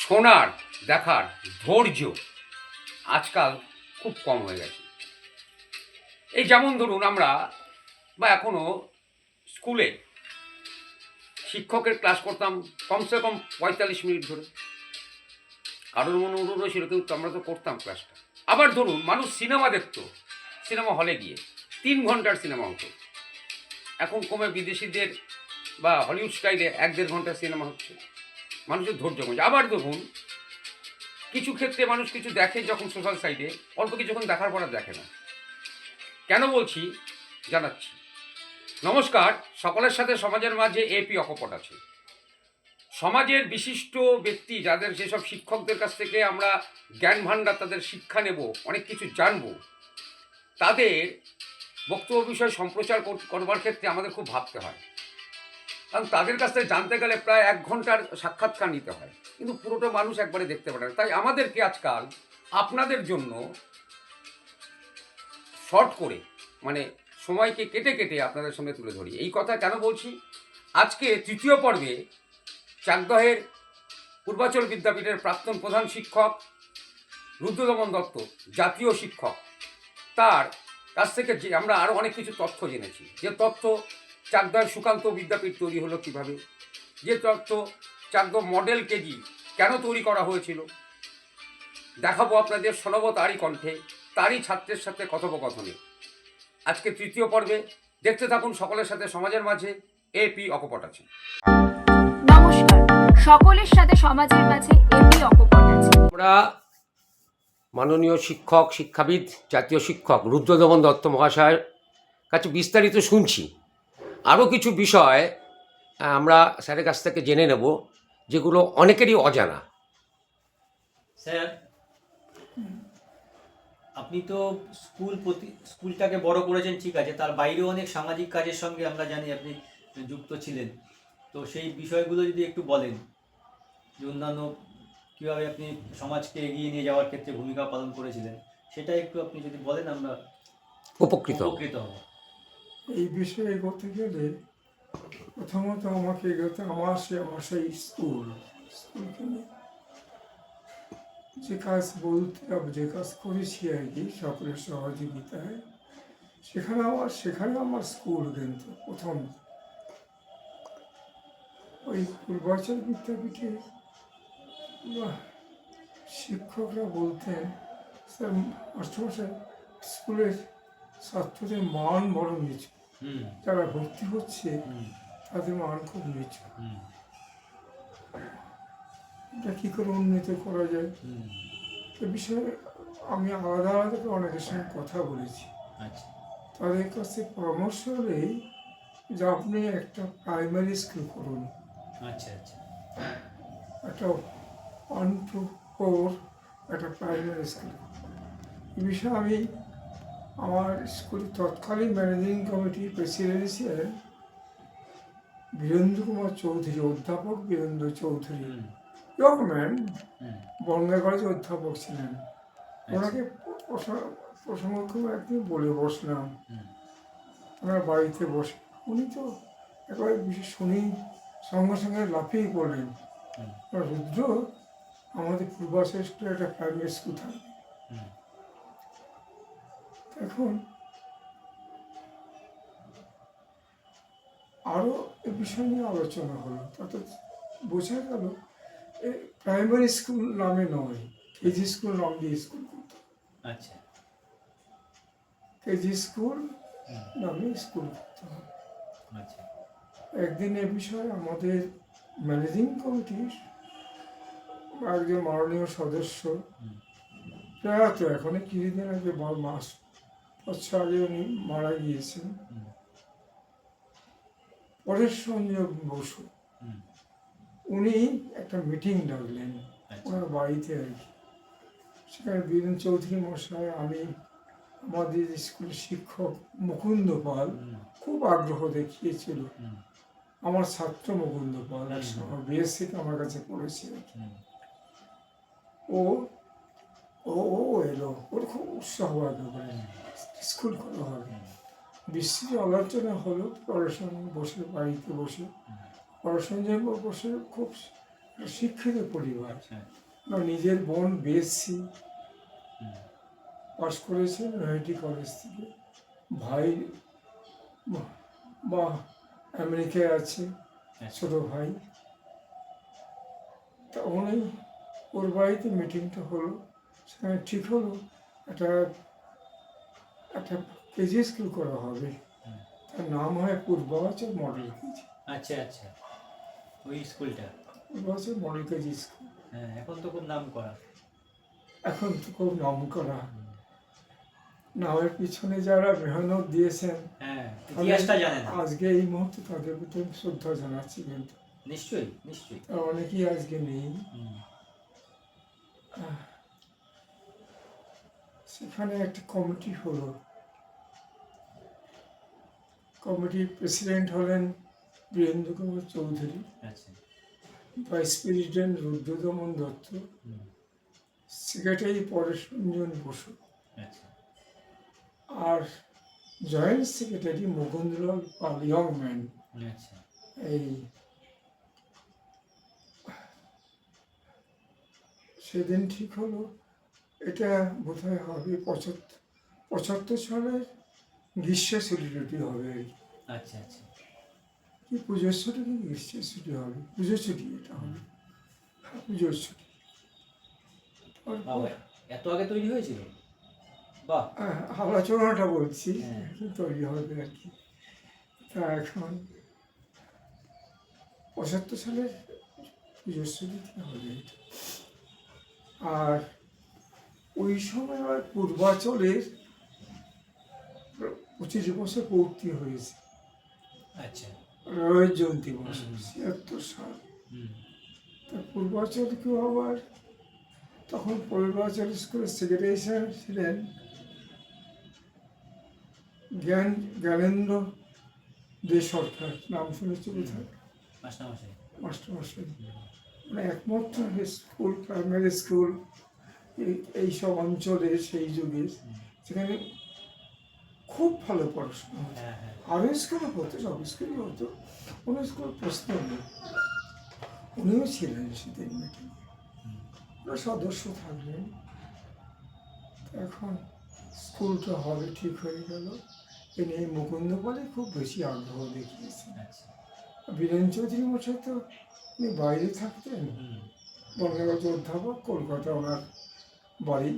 শোনার দেখার ধৈর্য আজকাল খুব কম হয়ে গেছে। এই যেমন ধরুন আমরা বা এখনও স্কুলে শিক্ষকের ক্লাস করতাম, কমসে কম পঁয়তাল্লিশ মিনিট ধরে। কারোর মনে অনুরোধ ছিল কেউ তো আমরা তো করতাম ক্লাসটা। আবার ধরুন, মানুষ সিনেমা দেখতো, সিনেমা হলে গিয়ে, তিন ঘণ্টার সিনেমা হতো। এখন কমে বিদেশিদের বা হলিউড স্টাইলে এক দেড় ঘণ্টা সিনেমা হচ্ছে। মানুষের ধৈর্য কমছে আবার দেখুন, কিছু ক্ষেত্রে মানুষ কিছু দেখে যখন সোশ্যাল সাইটে, অল্প কিছু যখন দেখার পর দেখে না। কেন বলছি? জানাচ্ছি। নমস্কার, সকলের সাথে সমাজের মাঝে এপি অকপট আছে। সমাজের বিশিষ্ট ব্যক্তি যাদের যেসব শিক্ষকদের কাছ থেকে আমরা জ্ঞান ভাণ্ডার, তাদের শিক্ষা নেব, অনেক কিছু জানব, তাদের বক্তব্য বিষয় সম্প্রচার কর- করবার ক্ষেত্রে আমাদের খুব ভাবতে হয়। কারণ তাদের কাছ থেকে জানতে গেলে প্রায় এক ঘণ্টার সাক্ষাৎকার নিতে হয়। কিন্তু পুরোটা মানুষ একবারে দেখতে পারে না। তাই আমাদেরকে আজকাল আপনাদের জন্য শর্ট করে মানে সময়কে কেটে কেটে আপনাদের সামনে তুলে ধরি। এই কথা কেন বলছি? আজকে তৃতীয় পর্বে চাকদহের পূর্বাচল বিদ্যাপীঠের প্রাক্তন প্রধান শিক্ষক রুদ্রদমন দত্ত, জাতীয় শিক্ষক, তার কাছ থেকে যে আমরা আরও অনেক কিছু তথ্য জেনেছি। যে তথ্য চাকদার সুকান্ত বিদ্যাপীঠ তৈরি হলো কীভাবে? যে তথ্য চাকদ মডেল কেজি কেন তৈরি করা হয়েছিল? দেখাবো আপনাদের শোনাবো তারই কণ্ঠে তারই ছাত্রের সাথে কথোপকথনে। আজকে তৃতীয় পর্বে দেখতে থাকুন সকলের সাথে সমাজের মাঝে এপি অকপট আছে। নমস্কার সকলের সাথে সমাজের মাঝে এমনি অকপট আছে। আমরা মাননীয় শিক্ষক শিক্ষাবিদ জাতীয় শিক্ষক রুদ্রদমন দত্ত মহাশয়ের কাছে বিস্তারিত শুনছি। আরও কিছু বিষয় আমরা স্যারের কাছ থেকে জেনে নেব যেগুলো অনেকেরই অজানা। স্যার আপনি তো স্কুল প্রতি স্কুলটাকে বড় করেছেন ঠিক আছে তার বাইরেও অনেক সামাজিক কাজের সঙ্গে আমরা জানি আপনি যুক্ত ছিলেন। তো সেই বিষয়গুলো যদি একটু বলেন যে অন্যান্য কীভাবে আপনি সমাজকে এগিয়ে নিয়ে যাওয়ার ক্ষেত্রে ভূমিকা পালন করেছিলেন সেটা একটু আপনি যদি বলেন আমরা উপকৃত। উপকৃত হব। এই বিষয়ে এগোতে গেলে প্রথমত আমাকে এগোতে, আমার সে আমার সেই স্কুল স্কুলকে যে কাজ বলতে যে কাজ করেছি আর কি, সকলের সহযোগিতায়, সেখানে আমার সেখানে আমার স্কুল কিন্তু প্রথম। ওই পূর্বাচল বিদ্যাপীঠে শিক্ষকরা বলতেন, স্যার, মাস্টারমশাই, স্কুলের ছাত্রদের মান বড় নিচু। যারা ভর্তি হচ্ছে তাদের মান খুব নিচু। এটা কী করে উন্নীত করা যায়? এ বিষয়ে আমি আলাদা আলাদা করে অনেকের সঙ্গে কথা বলেছি। আচ্ছা। তাদের কাছে পরামর্শ হলেই যে আপনি একটা প্রাইমারি স্কুল করুন। আচ্ছা আচ্ছা। একটা ওয়ান টু ফোর একটা প্রাইমারি স্কুল এ বিষয়ে আমি আমার স্কুলের তৎকালীন ম্যানেজিং কমিটির প্রেসিডেন্ট ছিলেন বীরেন্দ্র কুমার চৌধুরী অধ্যাপক বীরেন্দ্র চৌধুরী। ইয়ং ম্যান বঙ্গা কলেজে অধ্যাপক ছিলেন। ওনাকে প্রসঙ্গ- প্রসঙ্গক্রমে একদিন বলে বসলাম। ওনার বাড়িতে বসে। উনি তো একবার বিশেষ শুনি সঙ্গে সঙ্গে লাফিয়ে পড়লেন। রুদ্র আমাদের স্কুলে একটা প্রাইমারি স্কুল থাকবে। এখন আরও এ বিষয় নিয়ে আলোচনা হলো। তাতে বোঝা গেল প্রাইমারি স্কুল নামে নয় কেজি স্কুল নাম দিয়ে স্কুল করতে আচ্ছা। কেজি স্কুল নামে স্কুল করতে হবে আচ্ছা। একদিন এ বিষয়ে আমাদের ম্যানেজিং কমিটির একজন মাননীয় সদস্য প্রয়াত এখন কিছুদিন আগে মাস বছর আগে উনি মারা গিয়েছেন। পরেশ সঞ্জয় বসু। উনি একটা মিটিং ডাকলেন আচ্ছা। ওনার বাড়িতে আর কি। সেখানে বীরেন চৌধুরী মশাই আমি আমাদের স্কুলের শিক্ষক মুকুন্দ পাল খুব আগ্রহ দেখিয়েছিল। আমার ছাত্র মুকুন্দ পাল একসময় বিএসসিতে আমার কাছে পড়েছিল। ও ও ও এলো। ওর খুব উৎসাহ একেবারে স্কুল করা হবে বিস্তৃত আলোচনা হলো পড়াশোনা বসে বাড়িতে বসে। পড়াশোনা বসে খুব শিক্ষিত পরিবার। হ্যাঁ নিজের বোন বিএসসি হুম। পাস করেছে নয়াটি কলেজ থেকে। ভাই বা- আমেরিকায় আছে আচ্ছা। ছোট ভাই। তা উনি ওর বাড়িতে মিটিংটা হলো। সেখানে ঠিক হলো। একটা একটা কেজি স্কুল করা হবে। তার নাম হয় পূর্বাচল মডেল কেজি আচ্ছা আচ্ছা। ওই স্কুলটা পূর্বাচল মডেল কেজি স্কুল হ্যাঁ এখন তো খুব নাম করা। এখন তো খুব নাম করা। নামের পিছনে যারা মেহনত দিয়েছেন হ্যাঁ ইতিহাসটা জানে না। আজকে এই মুহূর্তে তাদের প্রতি শ্রদ্ধা জানাচ্ছি কিন্তু। নিশ্চয়ই নিশ্চয়ই। অনেকেই আজকে নেই। সেখানে একটা কমিটি হলো। কমিটির প্রেসিডেন্ট হলেন বীরেন্দ্র কুমার চৌধুরী আচ্ছা। Vice president Rudradaman Dutta secretary Paresh Ranjan Basu আচ্ছা। আর joint secretary Mukundalal Pal young man আচ্ছা। এই সেদিন ঠিক হলো এটা বোধহয় হবে পঁচাত্তর পঁচাত্তর সালের গ্রীষ্মের ছুটি হবে আর কি। আচ্ছা আচ্ছা। কি পুজোর ছুটি? কি গ্রীষ্মের ছুটি হবে। পুজোর ছুটি এটা হবে। পুজোর ছুটি। বাবা এত আগে তৈরি হয়েছিল? বাহ। হ্যাঁ, আলোচনাটা বলছি। হ্যাঁ। তৈরি হবে আর কি। তা এখন পঁচাত্তর সালের পুজোর ছুটিতে হবে। আর ওই সময় আমার পূর্বাচলের পঁচিশ বছর পূর্তি হয়েছে। আচ্ছা। রয়ের জয়ন্তী হুম। ছিয়াত্তর সাল। হুম। তা পূর্বাচল কেউ আবার তখন পূর্বাচল স্কুলের সেক্রেটারি সাহেব ছিলেন জ্ঞান জ্ঞানেন্দ্র দে সরকার। নাম শুনেছি কোথায়? মাস্টারমশাই। মানে একমাত্র স্কুল প্রাইমারি স্কুল এই- এইসব অঞ্চলে সেই যুগে। সেখানে খুব ভালো পড়াশোনা হতো আরও স্কুলে হতো সব স্কুলই হতো কোনো স্কুল প্রশ্ন নেই। উনিও ছিলেন সেদিন হুম, ওরা সদস্য থাকবেন এখন স্কুলটা হবে ঠিক হয়ে গেল। এ নিয়ে মুকুন্দ পালে খুব বেশি আগ্রহ দেখিয়েছেন। আচ্ছা। বীরেন চৌধুরী মশাই তো উনি বাইরে থাকতেন। হুম, অধ্যাপক কলকাতা ওনার বাড়ি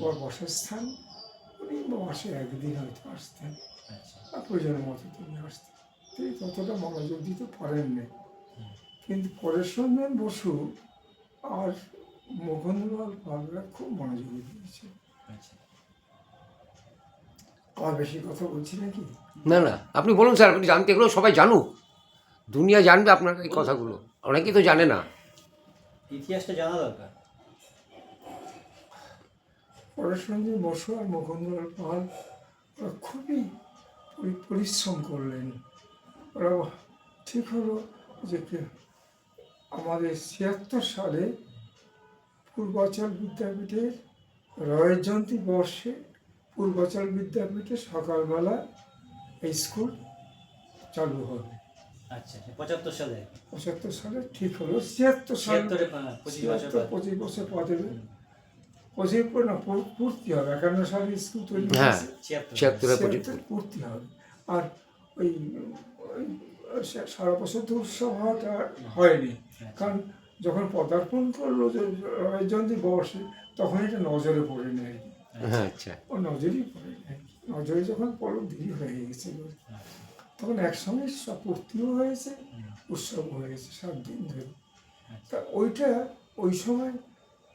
ওর বাসস্থান। মাসে একদিন হয়তো আসতেন আচ্ছা আর প্রয়োজন মতো তিনি আসতেন তিনি ততটা মনোযোগ দিতে পারেননি কিন্তু পরেশ রঞ্জন বসু আর মোহনলাল পালরা খুব মনোযোগ দিয়েছে আচ্ছা আর বেশি কথা বলছি নাকি না না আপনি বলুন স্যার আপনি জানতে এগুলো সবাই জানুক। দুনিয়া জানবে আপনার এই কথাগুলো। অনেকেই তো জানে না। ইতিহাসটা জানা দরকার। রঞ্জন বসু আর মুকুন্দলাল পাল ওরা খুবই পরি- পরিশ্রম করলেন। ওরা ঠিক হলো যে আমাদের ছিয়াত্তর সালে পূর্বাচল বিদ্যাপীঠের রয়ের জয়ন্তী বর্ষে পূর্বাচল বিদ্যাপীঠে সকালবেলা এই স্কুল চালু হবে। আচ্ছা পঁচাত্তর সালে? পঁচাত্তর সালে ঠিক হলো। ছিয়াত্তর সালে পঁচিশ বছর। পঁচিশ বছর পরে পর না পূর্তি হবে একান্ন সালে স্কুল তৈরি হ্যাঁ। ছিয়াত্তর পূর্তি। হবে। আর ওই ওই সারা বছর তো উৎসব হওয়াটা হয়নি। কারণ যখন পদার্পণ করল জয়ন্তী বর্ষে তখন এটা নজরে পড়ে নেয়। হ্যাঁ আচ্ছা। ও নজরেই পড়ে নেয় নজরে যখন পড়ো দেরি হয়ে গেছে তখন একসঙ্গে সব পূর্তিও হয়েছে উৎসব হয়েছে সাত দিন ধরে। তা ওইটা ওই সময়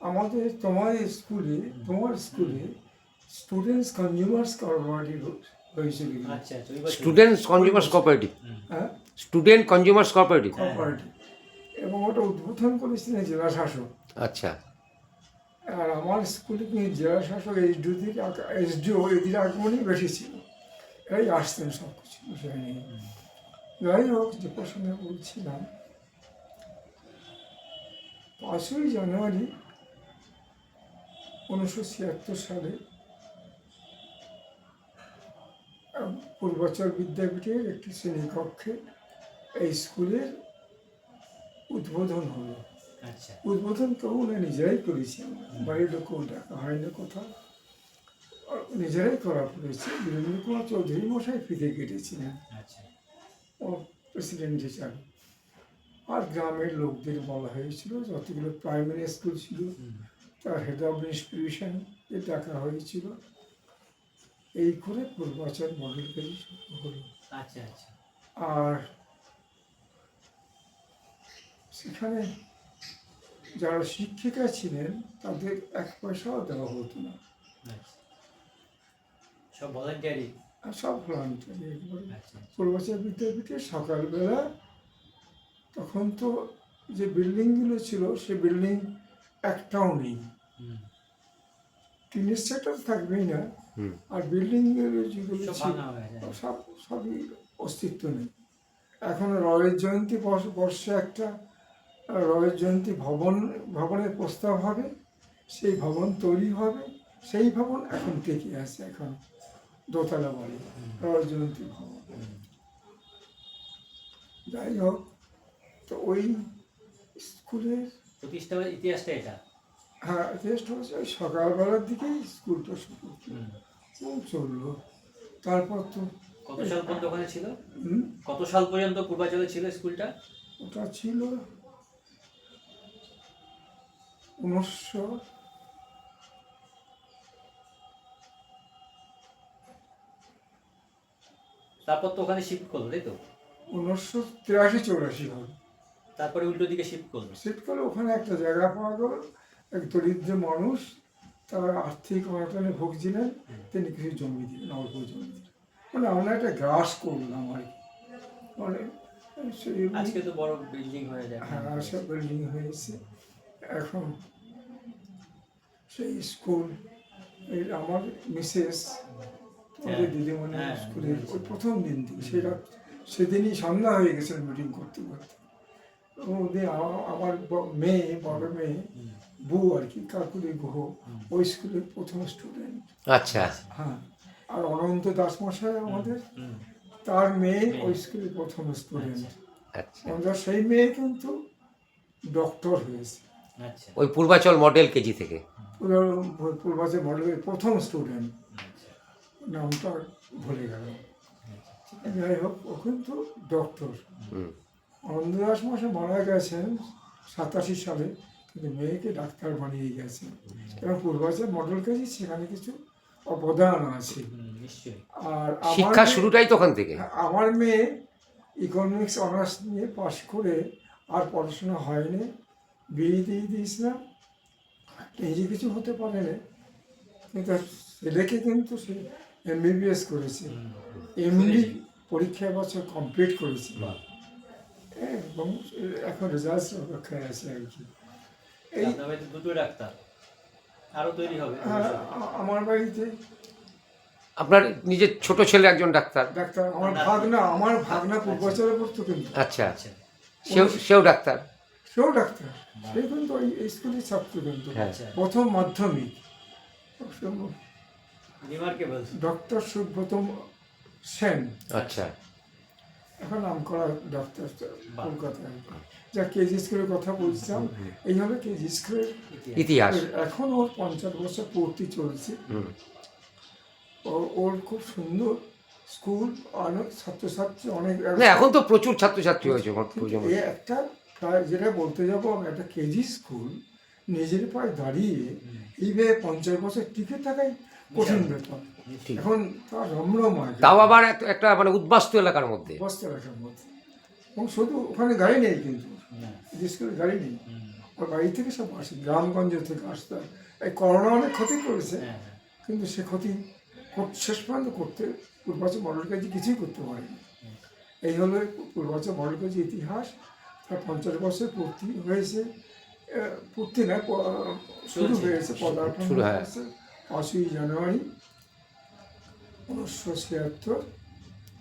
আমাদের তোমার স্কুলে তোমার স্কুলে স্টুডেন্টস কনজিউমার্স কোঅপারেটিভ হয়েছিল স্টুডেন্টস কনজিউমার্স কোঅপারেটিভ হ্যাঁ? স্টুডেন্ট কনজিউমার্স কোঅপারেটিভ কোঅপারেটিভ এবং ওটা উদ্বোধন করেছিলেন জেলা শাসক। আচ্ছা। আর আমার স্কুলে কিন্তু জেলা শাসক থেকে এইচডিও এদের আগমনই বেশি ছিল। এরাই আসতেন সব কিছু বিষয় নিয়ে। যাই হোক যে প্রসঙ্গে বলছিলাম পাঁচই জানুয়ারি উনিশশো ছিয়াত্তর সালে পূর্বাচল বিদ্যাপীঠের একটি শ্রেণীকক্ষে এই স্কুলের উদ্বোধন হলো। আচ্ছা। উদ্বোধন তো উনি নিজেরাই করেছি বাড়ির লোকও ডাকা হয়নি কোথাও। নিজেরাই করা পড়েছে বীরেন্দ্র কুমার চৌধুরী মশাই ফিতে কেটেছিলেন। আচ্ছা। ও প্রেসিডেন্ট হিসাবে। আর গ্রামের লোকদের বলা হয়েছিল যতগুলো প্রাইমারি স্কুল ছিল তার হেড অফ ইনস্টিটিউশনকে ডাকা হয়েছিল। এই করে পূর্বাচল মডেল কলেজ হলো আচ্ছা আচ্ছা। আর সেখানে যারা শিক্ষিকা ছিলেন তাদের এক পয়সাও দেওয়া হতো না। আচ্ছা। সব ভলান্টিয়ারি সব আচ্ছা পূর্বাচল বিদ্যাপীঠে সকালবেলা তখন তো যে বিল্ডিংগুলো ছিল সে বিল্ডিং একটাও নেই টিনের সেটার থাকবেই না। আর বিল্ডিংগুলো যেগুলো সব সবই অস্তিত্ব নেই। এখন রয়ের জয়ন্তী বর্ষ- বর্ষে একটা রয়ের জয়ন্তী ভবন ভবনের প্রস্তাব হবে। সেই ভবন তৈরি হবে। সেই ভবন এখন থেকে আছে এখন দোতলা বাড়ি রয়ের জয়ন্তী ভবন। যাই হোক তো ওই স্কুলের প্রতিষ্ঠানের ইতিহাসটা এটা। হ্যাঁ টেস্ট হচ্ছে ওই সকালবেলার দিকেই স্কুলটা শুরু। চলল। তারপর তো কত সাল পর্যন্ত ওখানে ছিল? কত সাল পর্যন্ত পূর্বাচলে ছিল স্কুলটা ওটা ছিল উনিশশো তারপর তো ওখানে শিফট করল তাই তো? উনিশশো তিরাশি চৌরাশি হবে তারপরে উল্টো দিকে শিফট করল। শীতকালে ওখানে একটা জায়গা পাওয়া গেল। এক দরিদ্র মানুষ তার আর্থিক অনটনে ভুগছিলেন তিনি কিছু জমি দিলেন অল্প জমি দিলেন। মানে আমরা একটা গ্রাস করলাম আর কি। মানে আজকে তো বড় বিল্ডিং হয়ে যায়। হ্যাঁ সব বিল্ডিং হয়েছে এখন সেই স্কুল আমার মিসেস আমাদের হ্যাঁ, দিদিমণি হ্যাঁ, ওই প্রথম দিন থেকে সেটা সেদিনই সন্ধ্যা হয়ে গেছে মিটিং করতে করতে। ওদের আমার মেয়ে বড় মেয়ে বউ আর কি কাকুরি গুহ ওই স্কুলের প্রথম স্টুডেন্ট আচ্ছা। হ্যাঁ আর অনন্ত দাস মশাই আমাদের তার মেয়ে। ওই স্কুলের প্রথম স্টুডেন্ট আচ্ছা আমাদের সেই মেয়ে কিন্তু ডক্টর হয়েছে। আচ্ছা। ওই পূর্বাচল মডেল কেজি থেকে? পুরো পূর্বাচল মডেলের প্রথম স্টুডেন্ট আচ্ছা। নামটা ভুলে গেল। আচ্ছা, যাই হোক ও কিন্তু ডক্টর অনন্ত দাস মশাই মারা গেছেন সাতাশি সালে। কিন্তু মেয়েকে ডাক্তার বানিয়ে গেছে। এবং পূর্বাচল মডেল কাজে সেখানে কিছু অবদান আছে। আর আমার শিক্ষা মেয়ে- শুরুটাই তো ওখান থেকে। আমার মেয়ে ইকোনমিক্স অনার্স নিয়ে পাশ করে আর পড়াশোনা হয়নি। বিয়ে দিয়ে দিয়েছিলাম। নিজে কিছু হতে পারে না কিন্তু ছেলেকে কিন্তু সে এমবিবিএস করেছে। এমডি পরীক্ষা বছর কমপ্লিট করেছে। হ্যাঁ, এবং এখন রেজাল্ট অপেক্ষায় আছে আর কি। আপনার বাড়িতে দুটো ডাক্তার। আরও তৈরি হবে। হ্যাঁ, আমার বাড়িতে আপনার নিজের ছোট ছেলে একজন ডাক্তার। ডাক্তার। আমার ভাগনা আমার ভাগনা পড়তো কিন্তু। আচ্ছা। আচ্ছা। সেও সেও ডাক্তার। সেও ডাক্তার। সে কিন্তু ওই এই স্কুলের ছাত্র কিন্তু। হ্যাঁ। আচ্ছা। প্রথম মাধ্যমিক। ডক্টর সুব্রত সেন। আচ্ছা। এখন নাম করা ডক্টর। কলকাতায়। যা কেজি স্কুলের কথা বলছিলাম এইভাবে কেজি স্কুলের ইতিহাস। এখন ওর পঞ্চাশ বছর পূর্তি চলছে। ও- ওর খুব সুন্দর স্কুল অনেক ছাত্রছাত্রী অনেক এখন তো প্রচুর ছাত্রছাত্রী হয়েছে একটা যেটা বলতে যাব আমি একটা কেজি স্কুল নিজের পায়ে দাঁড়িয়ে এইভাবে পঞ্চাশ বছর টিকে থাকাই কঠিন ব্যাপার। এখন তার রমরমা তাও আবার একটা মানে উদ্বাস্ত এলাকার মধ্যে। বস্তা রাখার মধ্যে। এবং শুধু ওখানে গাড়ি নেই কিন্তু। না কেজি স্কুলে গাড়ি নেই? ওর বাড়ি থেকে সব আসে গ্রামগঞ্জ থেকে আসতে হয়। এই করোনা অনেক ক্ষতি করেছে হ্যাঁ হ্যাঁ। কিন্তু সে ক্ষতি কর- শেষ পর্যন্ত করতে পূর্বাচল মডেল কাজে কিছুই করতে পারেনি। এই হলো পূর্বাচল মডেল কাজে ইতিহাস। তার পঞ্চাশ বছর পূর্তি হয়েছে পূর্তি না শুরু হয়েছে পদার্পণ শুরু, হ্যাঁ। হয়েছে পাঁচই জানুয়ারি উনিশশো ছিয়াত্তর।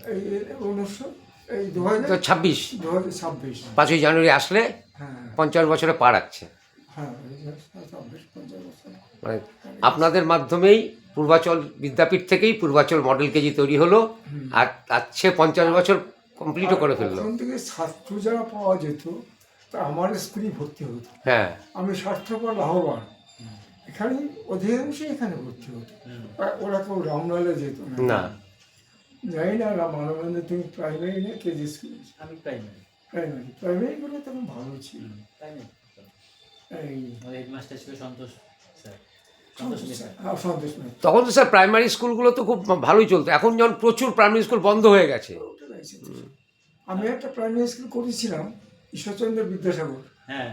এই উনিশশো এই দু হাজার ছাব্বিশ। দু হাজার ছাব্বিশ। পাঁচই জানুয়ারি আসলে হ্যাঁ। পঞ্চাশ বছরে পা রাখছে। হ্যাঁ মানে আপনাদের মাধ্যমেই পূর্বাচল বিদ্যাপীঠ থেকেই পূর্বাচল মডেল কেজি তৈরি হলো আর তার সে পঞ্চাশ বছর কমপ্লিটও করে ফেলল। থেকে ছাত্র যারা পাওয়া যেত তা আমার স্কুলেই ভর্তি হতো। হ্যাঁ। আমি স্বার্থপর লাভবান। এখানে অধিকাংশই এখানে ভর্তি হতো। ওরা কেউ রামলালে যেত না। জানি না রাম মানবন্ধ তুমি প্রাইমারি না কেজি স্কুল আমি প্রাইমারি প্রাইমারি প্রাইমারিগুলো তখন ভালো ছিল। হেডমাস্টার ছিল সন্তোষ স্যার। হ্যাঁ, সন্তোষ তখন তো স্যার প্রাইমারি স্কুলগুলো তো খুব ভালোই চলতো। এখন যেমন প্রচুর প্রাইমারি স্কুল বন্ধ হয়ে গেছে। আমি একটা প্রাইমারি স্কুল করেছিলাম ঈশ্বরচন্দ্র বিদ্যাসাগর। হ্যাঁ।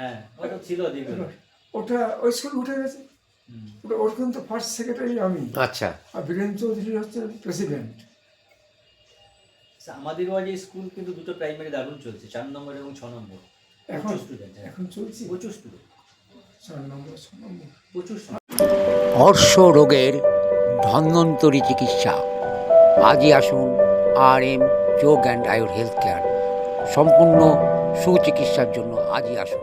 হ্যাঁ ওটা ছিল ওটা ওই স্কুল উঠে গেছে। হুম। ওটা ওর কিন্তু ফার্স্ট সেক্রেটারি আমি। আচ্ছা। আর বীরেন চৌধুরী হচ্ছে প্রেসিডেন্ট আমাদের ওয়ার্ডে স্কুল কিন্তু দুটো প্রাইমারি দারুণ চলছে চার নম্বর এবং ছ নম্বর। এখন স্টুডেন্ট এখন চলছে? প্রচুর স্টুডেন্ট চার নম্বর ছ নম্বর। প্রচুর অর্শ রোগের ধন্বন্তরী চিকিৎসা। আজই আসুন আর এম যোগ অ্যান্ড আয়ুর হেলথ কেয়ার সম্পূর্ণ সুচিকিৎসার জন্য আজই আসুন।